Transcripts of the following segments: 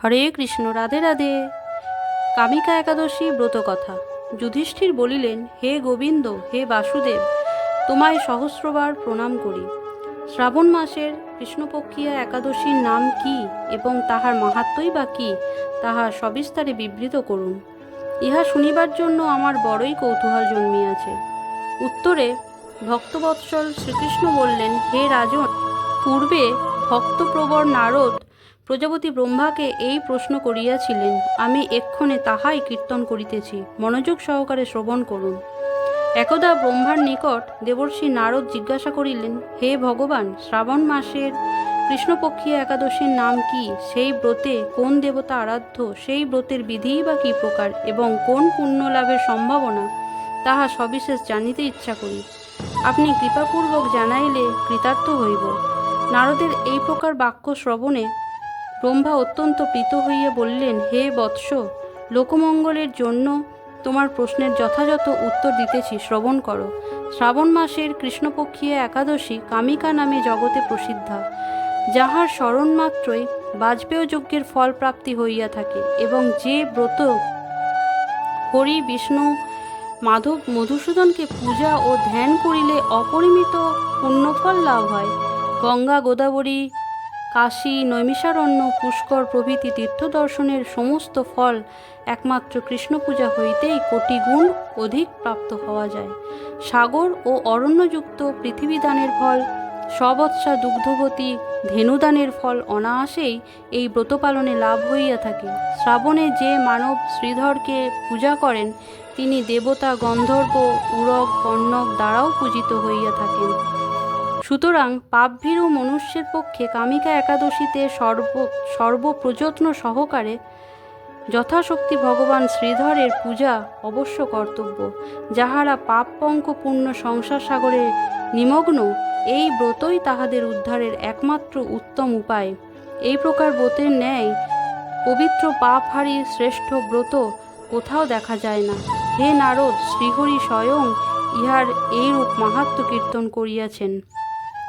হরে কৃষ্ণ, রাধে রাধে। কামিকা একাদশী ব্রত কথা যুধিষ্ঠির বলিলেন, হে গোবিন্দ, হে বাসুদেব, তোমায় সহস্রবার প্রণাম করি। শ্রাবণ মাসের কৃষ্ণপক্ষিয়া একাদশীর নাম কি এবং তাহার মাহাত্মই বা কি, তাহা সবিস্তারে বিবৃত করুন। ইহা শুনিবার জন্য আমার বড়ই কৌতূহল জন্মিয়াছে। উত্তরে ভক্তবৎসল শ্রীকৃষ্ণ বললেন, হে রাজন, পূর্বে ভক্তপ্রবর নারদ প্রজাপতি ব্রহ্মাকে এই প্রশ্ন করিয়াছিলেন, আমি এক্ষণে তাহাই কীর্তন করিতেছি, মনোযোগ সহকারে শ্রবণ করুন। একদা ব্রহ্মার নিকট দেবর্ষি নারদ জিজ্ঞাসা করিলেন, হে ভগবান, শ্রাবণ মাসের কৃষ্ণপক্ষীয় একাদশীর নাম কি? সেই ব্রতে কোন দেবতা আরাধ্য? সেই ব্রতের বিধিই বা কী প্রকার? এবং কোন পুণ্য লাভের সম্ভাবনা? তাহা সবিশেষ জানিতে ইচ্ছা করি। আপনি কৃপাপূর্বক জানাইলে কৃতার্থ হইব। নারদের এই প্রকার বাক্য শ্রবণে ব্রহ্মা অত্যন্ত প্রীত হইয়া বললেন, হে বৎস, লোকমঙ্গলের জন্য তোমার প্রশ্নের যথাযথ উত্তর দিতেছি, শ্রবণ করো। শ্রাবণ মাসের কৃষ্ণপক্ষীয় একাদশী কামিকা নামে জগতে প্রসিদ্ধা। যাহার স্মরণ মাত্রই বাজপেয় যজ্ঞের ফল প্রাপ্তি হইয়া থাকে এবং যে ব্রত হরি, বিষ্ণু, মাধব, মধুসূদনকে পূজা ও ধ্যান করিলে অপরিমিত পুণ্যফল লাভ হয়। গঙ্গা, গোদাবরী কাশী, নৈমিষারণ্য, পুষ্কর প্রভৃতি তীর্থ দর্শনের সমস্ত ফল একমাত্র কৃষ্ণ পূজা হইতেই কোটি গুণ অধিক প্রাপ্ত হওয়া যায়। সাগর ও অরণ্যযুক্ত পৃথিবীদানের ফল, সবৎসা দুগ্ধবতী ধেনুদানের ফল অনায়াসেই এই ব্রত পালনে লাভ হইয়া থাকে। শ্রাবণে যে মানব শ্রীধরকে পূজা করেন, তিনি দেবতা গন্ধর্ব উরক কর্ণক দ্বারাও পূজিত হইয়া থাকেন। সুতরাং পাপভীরু মনুষ্যের পক্ষে কামিকা একাদশীতে সর্ব, সর্বপ্রযত্ন সহকারে যথাশক্তি ভগবান শ্রীধরের পূজা অবশ্য কর্তব্য। যাহারা পাপপঙ্ক পূর্ণ সংসার সাগরে নিমগ্ন, এই ব্রতই তাহাদের উদ্ধারের একমাত্র উত্তম উপায়। এই প্রকার ব্রতের ন্যায় পবিত্র পাপহারী শ্রেষ্ঠ ব্রত কোথাও দেখা যায় না। হে নারদ, শ্রীহরি স্বয়ং ইহার এইরূপ মাহাত্ম কীর্তন করিয়াছেন।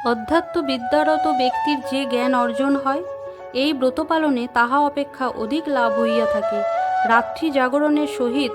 অধ্যাত্ম বিদ্যারত ব্যক্তির যে জ্ঞান অর্জন হয়, এই ব্রত পালনে তাহা অপেক্ষা অধিক লাভ হইয়া থাকে। রাত্রি জাগরণের সহিত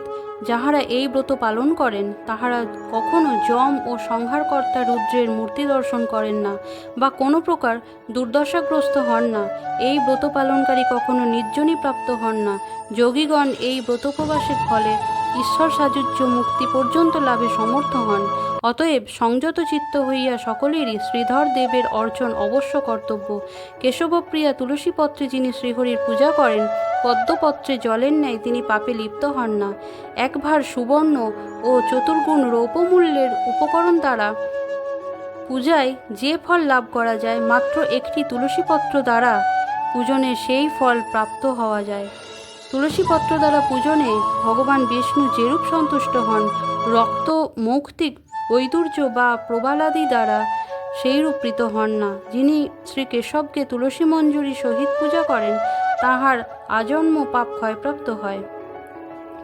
যাহারা এই ব্রত পালন করেন, তাহারা কখনো যম ও সংহারকর্তা রুদ্রের মূর্তি দর্শন করেন না বা কোনো প্রকার দুর্দশাগ্রস্ত হন না। এই ব্রত পালনকারী কখনো নির্জনী প্রাপ্ত হন না। যোগীগণ এই ব্রতোপবাসের ফলে ঈশ্বর সাযুজ্য মুক্তি পর্যন্ত লাভে সমর্থ হন। অতএব সংযত চিত্ত হইয়া সকলেরই শ্রীধর দেবের অর্চন অবশ্য কর্তব্য। কেশবপ্রিয়া তুলসীপত্রে যিনি শ্রীহরির পূজা করেন, পদ্মপত্রে জলের ন্যায় তিনি পাপে লিপ্ত হন না। এক ভার সুবর্ণ ও চতুর্গুণ রৌপমূল্যের উপকরণ দ্বারা পূজায় যে ফল লাভ করা যায়, মাত্র একটি তুলসীপত্র দ্বারা পূজনে সেই ফল প্রাপ্ত হওয়া যায়। তুলসীপত্র দ্বারা পূজনে ভগবান বিষ্ণু যেরূপ সন্তুষ্ট হন, রক্ত, মৌক্তিক ঐদুর্য বা প্রবালাদি দ্বারা সেইরূপ প্রীত হন না। যিনি শ্রী কেশবকে তুলসী মঞ্জুরি সহিত পূজা করেন, তাহার আজন্ম পাপ ক্ষয়প্রাপ্ত হয়।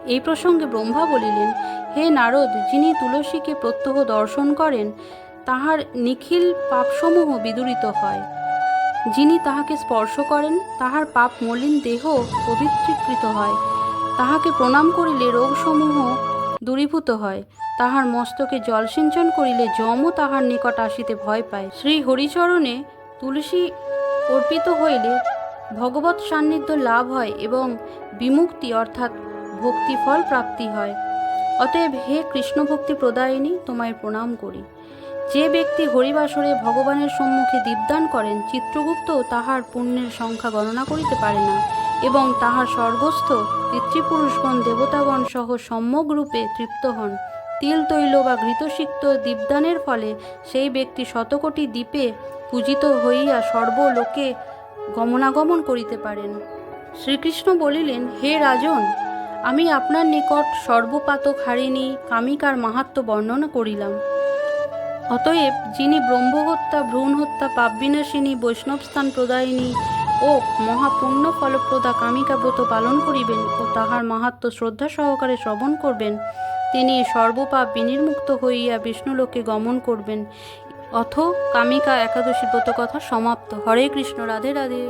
এই প্রসঙ্গে ব্রহ্মা বলিলেন, হে নারদ, যিনি তুলসীকে প্রত্যহ দর্শন করেন, তাহার নিখিল পাপসমূহ বিদূরিত হয়। যিনি তাহাকে স্পর্শ করেন, তাহার পাপ মলিন দেহ পবিত্রীকৃত হয়। তাহাকে প্রণাম করিলে রোগসমূহ দূরীভূত হয়। তাহার মস্তকে জলসিঞ্চন করিলে যমও তাহার নিকট আসিতে ভয় পায়। শ্রী হরিচরণে তুলসী অর্পিত হইলে ভগবৎ সান্নিধ্য লাভ হয় এবং বিমুক্তি অর্থাৎ ভক্তিফল প্রাপ্তি হয়। অতএব হে কৃষ্ণ ভক্তি প্রদায়িনী, তোমায় প্রণাম করি। যে ব্যক্তি হরিবাসরে ভগবানের সম্মুখে দীপদান করেন, চিত্রগুপ্ত তাহার পুণ্যের সংখ্যা গণনা করিতে পারে না এবং তাহার স্বর্গস্থ পিতৃপুরুষগণ দেবতাগণ সহ সম্যক রূপে তৃপ্ত হন। তিল তৈল বা ঘৃতসিক্ত দীপদানের ফলে সেই ব্যক্তি শতকোটি দ্বীপে পূজিত হইয়া সর্বলোকে গমনাগমন করিতে পারেন। শ্রীকৃষ্ণ বলিলেন, হে রাজন, আমি আপনার নিকট সর্বপাতক হারিণী কামিকার মাহাত্ম বর্ণনা করিলাম। অতএব যিনি ব্রহ্মহত্যা ভ্রূণ হত্যা পাপবিনাশিনী বৈষ্ণবস্থান প্রদায়িনী ও মহাপুণ্য ফলপ্রদা কামিকা ব্রত পালন করিবেন ও তাহার মাহাত্ম শ্রদ্ধা সহকারে শ্রবণ করবেন, তিনি সর্বপাপ বিনির্মুক্ত হইয়া বিষ্ণুলোকে গমন করবেন। অথ কামিকা একাদশী ব্রত কথা সমাপ্ত। হরে কৃষ্ণ, রাধে রাধে।